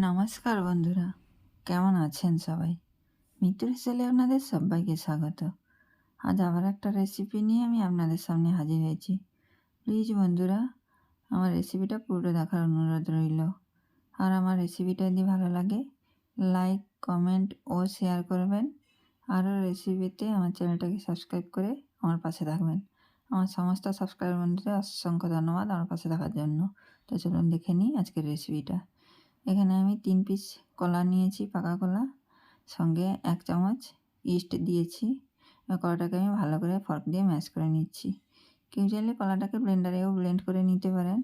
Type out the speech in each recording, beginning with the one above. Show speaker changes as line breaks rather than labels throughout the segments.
নমস্কার বন্ধুরা, কেমন আছেন সবাই? মিত্র সেলে আপনাদের সবাইকে স্বাগত। আজ আবার একটা রেসিপি নিয়ে আমি আপনাদের সামনে হাজির হয়েছি। প্লিজ বন্ধুরা, আমার রেসিপিটা পুরো দেখার অনুরোধ রইল। আর আমার রেসিপিটা যদি ভালো লাগে লাইক কমেন্ট ও শেয়ার করবেন। আরও রেসিপিতে আমার চ্যানেলটাকে সাবস্ক্রাইব করে আমার পাশে থাকবেন। আমার সমস্ত সাবস্ক্রাইব বন্ধুদের অসংখ্য ধন্যবাদ আমার পাশে থাকার জন্য। তো চলুন দেখে নিই আজকের রেসিপিটা এখানে আমি তিন পিস কলা নিয়েছি, পাকা কলা। সঙ্গে এক চামচ ইস্ট দিয়েছি। কলাটাকে আমি ভালো করে ফর্ক দিয়ে ম্যাশ করে নিচ্ছি। কেউ চাইলে কলাটাকে ব্লেন্ডারেও ব্লেন্ড করে নিতে পারেন।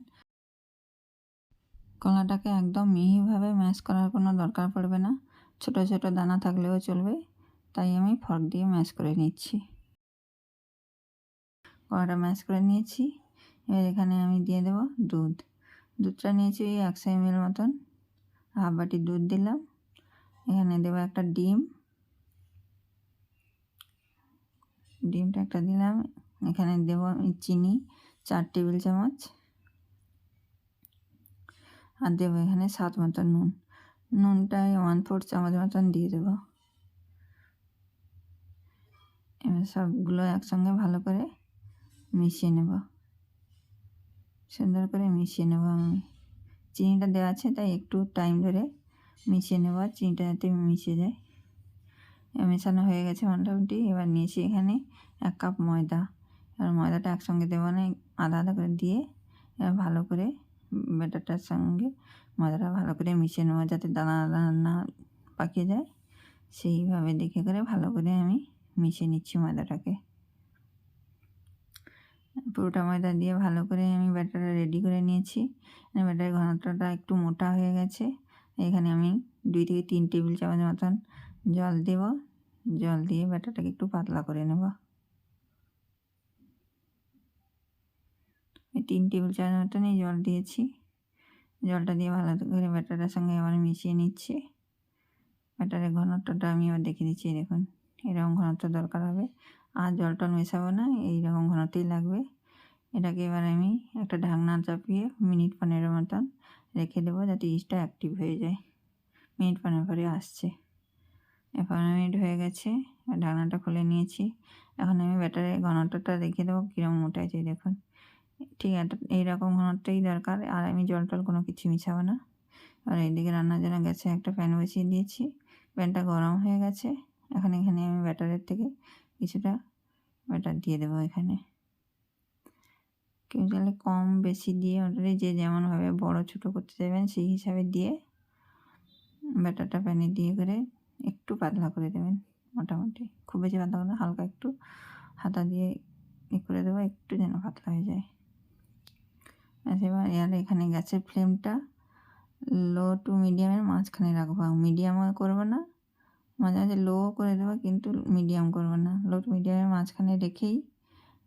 কলাটাকে একদম মিহিভাবে ম্যাশ করার কোনো দরকার পড়বে না। ছোট ছোট দানা থাকলেও চলবে। তাই আমি ফর্ক দিয়ে ম্যাশ করে নিচ্ছি। কলাটা ম্যাশ করে নিয়েছি। এবার এখানে আমি দিয়ে দেবো দুধ। দুধটা নিয়েছি ওই একশো এম মতন। হাফ বাটি দুধ দিলাম। এখানে দেবো একটা ডিম। ডিমটা একটা দিলাম। এখানে দেবো আমি চিনি, চার টেবিল চামচ। আর দেবো এখানে সাত মতন নুন। নুনটাই ওয়ান ফোর চামচ মতন দিয়ে দেবো। এবার সবগুলো একসঙ্গে ভালো করে মিশিয়ে নেব। সুন্দর করে মিশিয়ে নেব আমি। চিনিটা দেওয়া আছে, তাই একটু টাইম ধরে মিশিয়ে নেব। আর চিনিটা যাতে মিশে যায়। মেশানো হয়ে গেছে মোটামুটি। এবার নিয়েছি এখানে এক কাপ ময়দা। এবার ময়দাটা একসঙ্গে দেবো না আদা আদা করে দিয়ে এবার ভালো করে ব্যাটারটার সঙ্গে ময়দাটা ভালো করে মিশিয়ে নেব, যাতে দানা দানা না পাকিয়ে যায়। সেইভাবে দেখে করে ভালো করে আমি মিশিয়ে নিচ্ছি ময়দাটাকে। পুরোটা ময়দা দিয়ে ভালো করে আমি ব্যাটারটা রেডি করে নিয়েছি। ব্যাটারের ঘনত্বটা একটু মোটা হয়ে গেছে। এখানে আমি দুই থেকে তিন টেবিল চামচ মতন জল দেব। জল দিয়ে ব্যাটারটাকে একটু পাতলা করে নেব। তিন টেবিল চামচ মতনই জল দিয়েছি। জলটা দিয়ে ভালো করে ব্যাটারটার সঙ্গে আবার মিশিয়ে নিচ্ছি। ব্যাটারের ঘনত্বটা আমি আবার দেখে দিচ্ছি, দেখুন। এরকম ঘনত্ব দরকার হবে। আর জল টল মেশাবো না, এইরকম ঘনতেই লাগবে। এটাকে এবার আমি একটা ঢাকনা চাপিয়ে মিনিট পনেরো মতন রেখে দেবো যাতে ইস্টটা অ্যাক্টিভ হয়ে যায়। মিনিট পনেরো পরে আসছে। পনেরো মিনিট হয়ে গেছে ঢাকনাটা খুলে নিয়েছি। এখন আমি ব্যাটারের ঘনত্বটা রেখে দেবো কীরকম মোটাইছে দেখুন। ঠিক আছে, এইরকম ঘনত্বই দরকার, আর আমি জল টল কোনো কিছু মিশাবো না। আর এইদিকে রান্নার জন্য গ্যাসে একটা প্যান বসিয়ে দিয়েছি। প্যানটা গরম হয়ে গেছে। এখন এখানে আমি ব্যাটারের থেকে কিছুটা ব্যাটার দিয়ে দেবো এখানে। কেউ চাইলে কম বেশি দিয়ে ওটারে যে যেমনভাবে বড় ছোটো করতে চাইবেন সেই হিসাবে দিয়ে ব্যাটারটা প্যানে দিয়ে করে একটু পাতলা করে দেবেন মোটামুটি। খুব বেশি পাতলা করে হালকা একটু হাতা দিয়ে ই করে দেবো, একটু যেন পাতলা হয়ে যায়। এবার এর এখানে গ্যাসের ফ্লেমটা। লো টু মিডিয়ামের মাঝখানে রাখব। মিডিয়ামও করব না মাঝে মাঝে লো করে দেবো কিন্তু মিডিয়াম করব না। লো টু মিডিয়ামের মাঝখানে রেখেই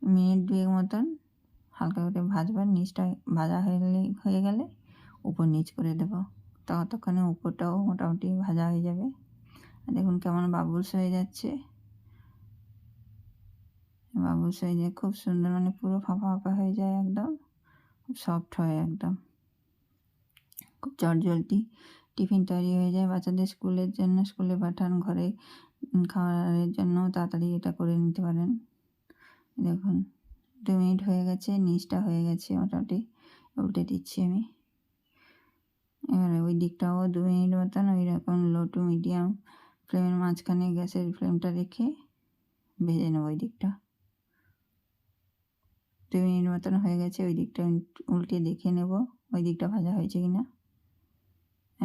মিনিট দুয়েক মতন হালকা করে ভাজবার নিচটা ভাজা হয়ে হয়ে গেলে উপর নিচ করে দেবো। ততক্ষণে উপরটাও মোটামুটি ভাজা হয়ে যাবে। দেখুন কেমন বাবুলস হয়ে যাচ্ছে। বাবুলস হয়ে যায়, খুব সুন্দর মানে পুরো ফাঁপা ফাঁপা হয়ে যায় একদম। খুব সফট হয় একদম। খুব চটজলদি টিফিন তৈরি হয়ে যায়। বাচ্চাদের স্কুলের জন্য, স্কুলে পাঠান ঘরে খাওয়ারের জন্য তাড়াতাড়ি এটা করে নিতে পারেন। দেখুন, দু মিনিট হয়ে গেছে, নিচটা হয়ে গেছে মোটামুটি, উল্টে দিচ্ছি আমি। এবার ওই দিকটাও দু মিনিট মতন, ওই রকম লো টু মিডিয়াম ফ্লেমের মাঝখানে গ্যাসের ফ্লেমটা রেখে ভেজে নেব ওই দিকটা। দু মিনিট মতন হয়ে গেছে, ওই দিকটা উল্টে দেখে নেব, ওই দিকটা ভাজা হয়েছে কি না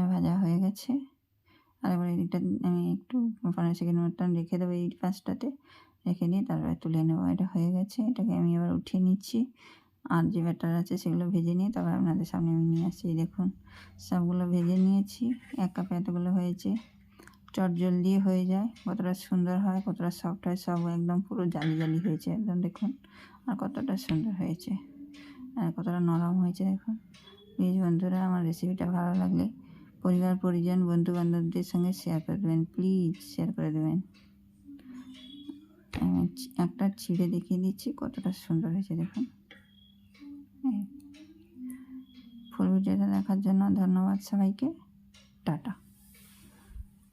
ভাজা হয়ে গেছে। আর এবার এই দিকটা আমি একটু পনেরো সেকেন্ড মতন রেখে দেবো এই পাঁচটাতে। রেখে নিয়ে তারপরে তুলে নেব, এটা হয়ে গেছে। এটাকে আমি এবার উঠিয়ে নিচ্ছি। আর যে ব্যাটার আছে সেগুলো ভেজে নিয়ে তারপর আপনাদের সামনে আমি নিয়ে আসছি। দেখুন, সবগুলো ভেজে নিয়েছি। এক কাপে এতগুলো হয়েছে। চট জলদি হয়ে যায়। কতটা সুন্দর হয়, কতটা সফট হয়, সব একদম পুরো জালি জালি হয়েছে একদম, দেখুন। আর কতটা সুন্দর হয়েছে। আর কতটা নরম হয়েছে, দেখুন। প্লিজ বন্ধুরা, আমার রেসিপিটা ভালো লাগলে পরিবার, পরিজন বন্ধু বান্ধবদের সঙ্গে শেয়ার করে দেবেন। প্লিজ শেয়ার করে দেবেন। একটা ছিঁড়ে দেখিয়ে দিচ্ছি, কতটা সুন্দর হয়েছে, দেখুন। ফুল ভিডিওটা দেখার জন্য ধন্যবাদ সবাইকে। টাটা।